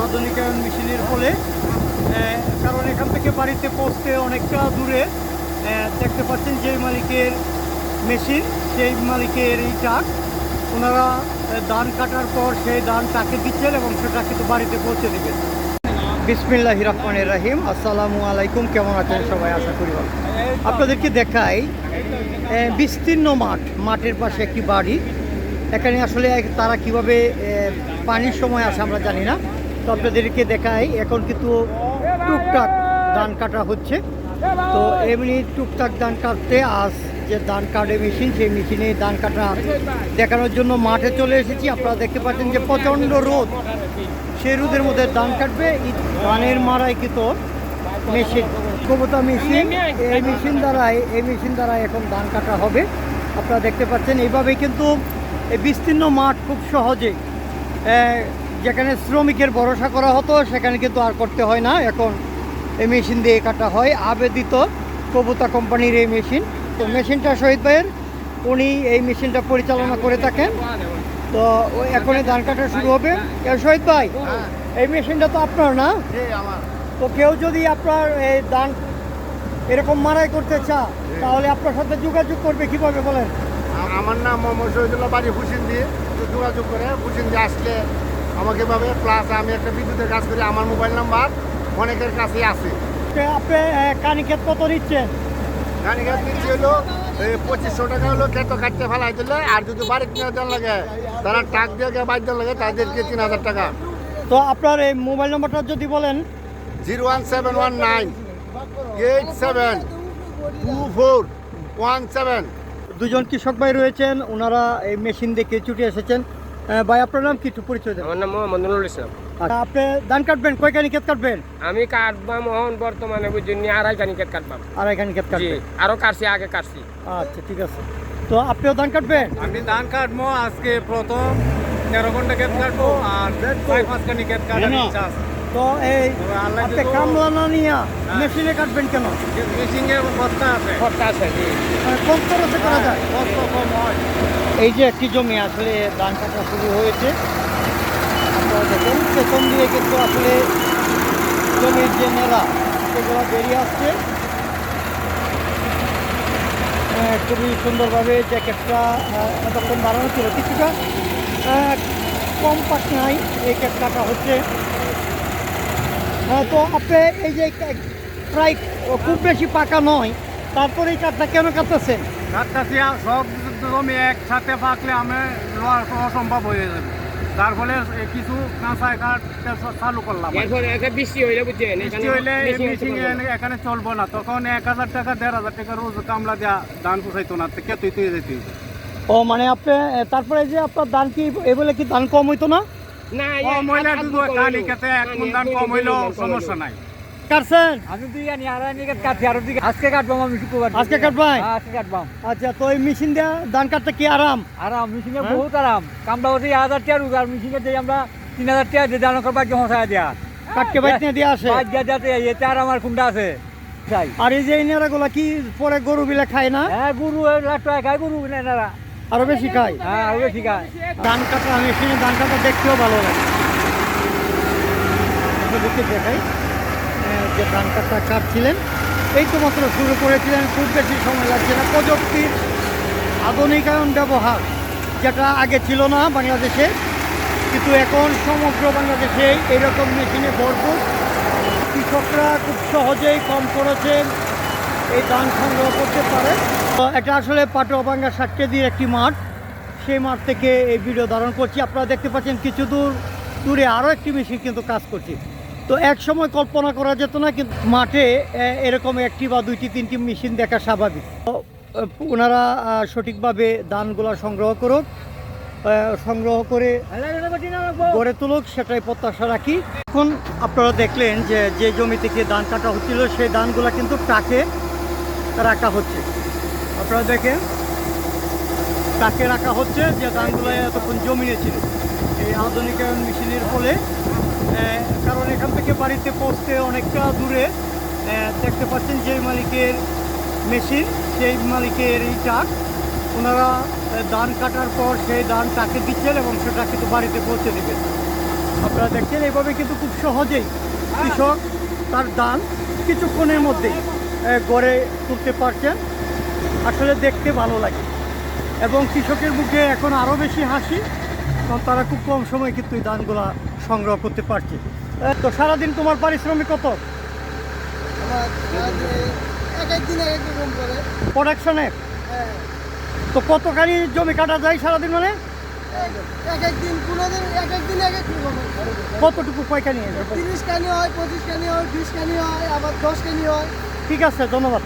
আধুনিকায়ন মেশিনের ফলে কারণ এখান থেকে বাড়িতে পৌঁছতে অনেকটা দূরে দেখতে পাচ্ছেন যে মালিকের মেশিন, সেই মালিকের এই ট্রাক। ওনারা ধান কাটার পর সেই ধান ট্রাকে দিচ্ছেন এবং সেটা কিন্তু বাড়িতে পৌঁছে দেবেন। বিসমিল্লাহ রহমানের রাহিম। আসসালামু আলাইকুম। কেমন আছেন সবাই? আশা করি ভালো। আপনাদেরকে দেখাই বিস্তীর্ণ মাঠ, মাঠের পাশে একটি বাড়ি। এখানে আসলে তারা কীভাবে পানির সময় আসে আমরা জানি না। তো আপনাদেরকে দেখাই, এখন কিন্তু টুকটাক ধান কাটা হচ্ছে। তো এমনি টুকটাক ধান কাটতে আজ যে ধান কাটে মেশিন, সেই মেশিনে ধান কাটা দেখানোর জন্য মাঠে চলে এসেছি। আপনারা দেখতে পাচ্ছেন যে প্রচণ্ড রোদ। সেই রোদের মধ্যে ধান কাটবে। ধানের মারাই কিন্তু মেশিন কবতা মেশিন। এই মেশিন দ্বারাই, এই মেশিন দ্বারাই এখন ধান কাটা হবে। আপনারা দেখতে পাচ্ছেন এইভাবে কিন্তু এই বিস্তীর্ণ মাঠ খুব সহজে যেখানে শ্রমিকের ভরসা করা হতো, সেখানে কিন্তু আর করতে হয় না। এখন এই মেশিন দিয়ে কাটা হয়। আবেদিত কবুতা কোম্পানির এই মেশিন। তো মেশিনটা শহীদ ভাইয়ের, উনি এই মেশিনটা পরিচালনা করে থাকেন। তো এখনই ধান কাটা শুরু হবে। শহীদ ভাই, এই মেশিনটা তো আপনার না? তো কেউ যদি আপনার এই ধান এরকম মারাই করতে চা তাহলে আপনার সাথে যোগাযোগ করবে কীভাবে বলেন? আমার নাম মোহাম্মদ শহীদুল্লাহ বাড়ি হুসিন দিয়ে। যোগাযোগ করে হুসিন দিয়ে আসলে আমাকে পাবে প্লাস আমি একটা বিদ্যুতের কাজ করি আমার মোবাইল নাম্বার অনেকের কাছেই আছে। আপনি কানিক্ষেত কত নিচ্ছেন গাছ নিচ্ছি হলো পঁচিশশো টাকা হলো ক্ষেত কাটতে ফেলাই দিলে আর যদি বাড়ি কিনে দেওয়ার লাগে তারা টাক দিয়ে বাইর লাগে তাদেরকে তিন হাজার টাকা। তো আপনার এই মোবাইল নম্বরটা যদি বলেন। Zero one seven one nine eight seven two four one seven. দুজন কৃষক ভাই রয়েছেন ওনারা এই মেশিন দেখে ছুটে এসেছেন। ভাই আপনার নাম কি? একটু পরিচয় দেন। আমার নাম মোহাম্মদ নুরুল ইসলাম। আচ্ছা, আপনি ধান কাটবেন? কয় কানিক্ষেত কাটবেন? আমি কাটবাম এখন বর্তমানে বুঝছি আড়াই কানিকেট কাটবাম আড়াই কানিক্ষেত জি কাটবেন? আরও কাটছি আগে কাটছি। আচ্ছা ঠিক আছে। তো আপনিও ধান কাটবেন? আমি ধান কাটবো আজকে প্রথম তেরো ঘণ্টা ক্ষেত কাটবো আর পাঁচ কানি ক্ষেত কাটার ইচ্ছা আছে। তো এই আপনি কামলা না নিয়ে মেশিনে কাটবেন কেন? মেশিংয়ের বস্তা আছে। খরচা আছে মানে কম খরচে করা যায়? কষ্ট কম হয়। এই যে একটি জমি আসলে ধান কাটা শুরু হয়েছে। আপনারা দেখুন পেছন দিয়ে কিন্তু আসলে জমির যে মেলা সেগুলো বেরিয়ে আসছে। খুবই সুন্দরভাবে জ্যাকেটটা আহ, এতক্ষণ বাড়ানো ছিল। কিছুটা কম কম পাটনায় এই কেক কাটা হচ্ছে। তো আপনি এই যে প্রায় খুব বেশি পাকা নয় তারপরে এই কাঠটা কেন কাটতেছেন? কাটতেছি সব জমি একসাথে পাকলে আমি অসম্ভব হয়ে যাবে। তার ফলে কিছু কাঁচা কাঠ চালু করলাম এরপরে বৃষ্টি হইলে বুঝছেন বৃষ্টি হইলে এখানে চলবো না। তখন এক হাজার টাকা দেড় হাজার টাকা রোজ কামলা দেওয়া ধান পোষাইতো না কে তুই তুই যেতি ও মানে আপনি তারপরে যে আপনার দান কি এ বলে কি দান কম হইতো না? না কম কানি খেতে এক কম হইলেও সমস্যা নাই। কাটছেন? আমি তুই জানি আর আমি কাটছি আর দিকে আজকে কাটবাম আমি শুক্রবার আজকে কাটবাই হ্যাঁ, আজকে কাটবাম আচ্ছা তো এই মেশিন দিয়ে ধান কাটতে কি আরাম? আরাম মেশিনে? বহুত আরাম। কামড়া হচ্ছে হাজার টাকা রুজ আর মেশিনে দিয়ে আমরা তিন হাজার টাকা দিয়ে দান করবার জমা ছায়া দেয়া। কাটকে বাইতে দিয়ে আসে? বাদ দিয়া যাতে এতে আর আমার কুন্ডা আছে। তাই আর এই যে এই নেড়াগুলা কি পরে গরু বিলে খায় না? হ্যাঁ গুরু খায় গুরু নেনারা আরও বেশি খায়। হ্যাঁ আরও ঠিক আছে ধান কাটা মেশিনে ধান কাটা দেখতেও ভালো লাগে। আপনাদেরকে দেখাই। যে ধান কাটা কাটছিলেন এই তো মাত্র শুরু করেছিলেন খুব বেশি সময় লাগছে না। প্রযুক্তির আধুনিকায়ন ব্যবহার যেটা আগে ছিল না বাংলাদেশে কিন্তু এখন সমগ্র বাংলাদেশে এরকম মেশিনে ভরপুর। কৃষকরা খুব সহজেই কম খরচে এই ধান সংগ্রহ করতে পারে। এটা আসলে পাটোয়াবাঙ্গা সাতকেদির একটি মাঠ। সেই মাঠ থেকে এই ভিডিও ধারণ করছি। আপনারা দেখতে পাচ্ছেন কিছু দূর, দূরে আরও একটি মেশিন কিন্তু কাজ করছে। তো এক সময় কল্পনা করা যেত না, কিন্তু মাঠে এরকম একটি বা দুইটি, তিনটি মেশিন দেখা স্বাভাবিক। ওনারা সঠিকভাবে ধানগুলা সংগ্রহ করুক সংগ্রহ করে গড়ে তুলুক, সেটাই প্রত্যাশা রাখি। এখন আপনারা দেখলেন যে যে জমি থেকে ধান কাটা হচ্ছিল, সেই ধানগুলা কিন্তু ট্রাকে রাখা হচ্ছে। আপনারা দেখেন ট্রাকে রাখা হচ্ছে যে ধানগুলো এতক্ষণ জমিনে ছিল এই আধুনিকায়ন মেশিনের ফলে কারণ এখান থেকে বাড়িতে পৌঁছতে অনেকটা দূরে দেখতে পাচ্ছেন যে মালিকের মেশিন, সেই মালিকের এই ট্রাক, ওনারা ধান কাটার পর সেই ধান ট্রাকে দিচ্ছেন এবং সেটা কিন্তু বাড়িতে পৌঁছে দেবেন। আপনারা দেখছেন এইভাবে কিন্তু খুব সহজেই কৃষক তার ধান কিছুক্ষণের মধ্যেই গড়ে তুলতে পারছেন। আসলে দেখতে ভালো লাগে। এবং কৃষকের মুখে এখন আরও বেশি হাসি কারণ তারা খুব কম সময়ে কিন্তু এই ধানগুলা সংগ্রহ করতে পারছে। তো সারাদিন তোমার পারিশ্রমিক কত? প্রোডাকশনে হ্যাঁ। তো কতখানি জমি কাটা যায় সারাদিন মানে? এক এক দিন কোনো দিন এক এক দিন এক এক কতটুকু পয়সা নিয়ে তিরিশ কানি হয় পঁচিশ কানি হয় বিশ কানি হয় আবার দশ কানি হয়। ঠিক আছে ধন্যবাদ।